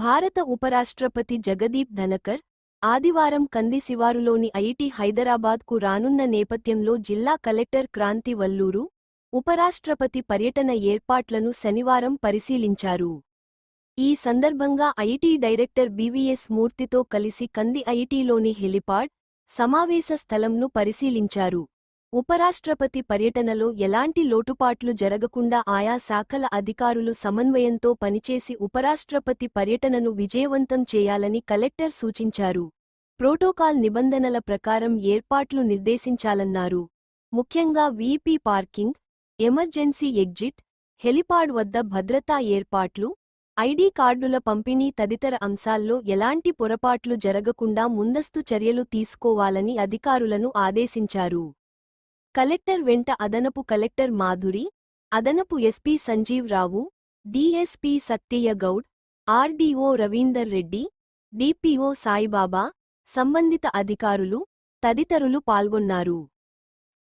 భారత ఉపరాష్ట్రపతి జగదీప్ ధనకర్ ఆదివారం కంది శివారులోని ఐఐటి హైదరాబాద్కు రానున్న నేపథ్యంలో జిల్లా కలెక్టర్ క్రాంతి వల్లూరు ఉపరాష్ట్రపతి పర్యటన ఏర్పాట్లను శనివారం పరిశీలించారు. ఈ సందర్భంగా ఐటీ డైరెక్టర్ బీవీఎస్ మూర్తితో కలిసి కంది ఐటీలోని హెలిపాడ్ సమావేశ స్థలంను పరిశీలించారు. ఉపరాష్ట్రపతి పర్యటనలో ఎలాంటి లోటుపాట్లు జరగకుండా ఆయా శాఖల అధికారులు సమన్వయంతో పనిచేసి ఉపరాష్ట్రపతి పర్యటనను విజయవంతం చేయాలని కలెక్టర్ సూచించారు. ప్రోటోకాల్ నిబంధనల ప్రకారం ఏర్పాట్లు నిర్దేశించాలన్నారు. ముఖ్యంగా VP parking emergency exit helipad వద్ద భద్రతా ఏర్పాట్లు ఐడీ కార్డుల పంపిణీ తదితర అంశాల్లో ఎలాంటి పొరపాట్లు జరగకుండా ముందస్తు చర్యలు తీసుకోవాలని అధికారులను ఆదేశించారు. కలెక్టర్ వెంట అదనపు కలెక్టర్ మాధురి అదనపు SP Sanjeev Rao DSP Satyaiah Goud RDO Ravinder Reddy DPO Saibaba సంబంధిత అధికారులు తదితరులు పాల్గొన్నారు.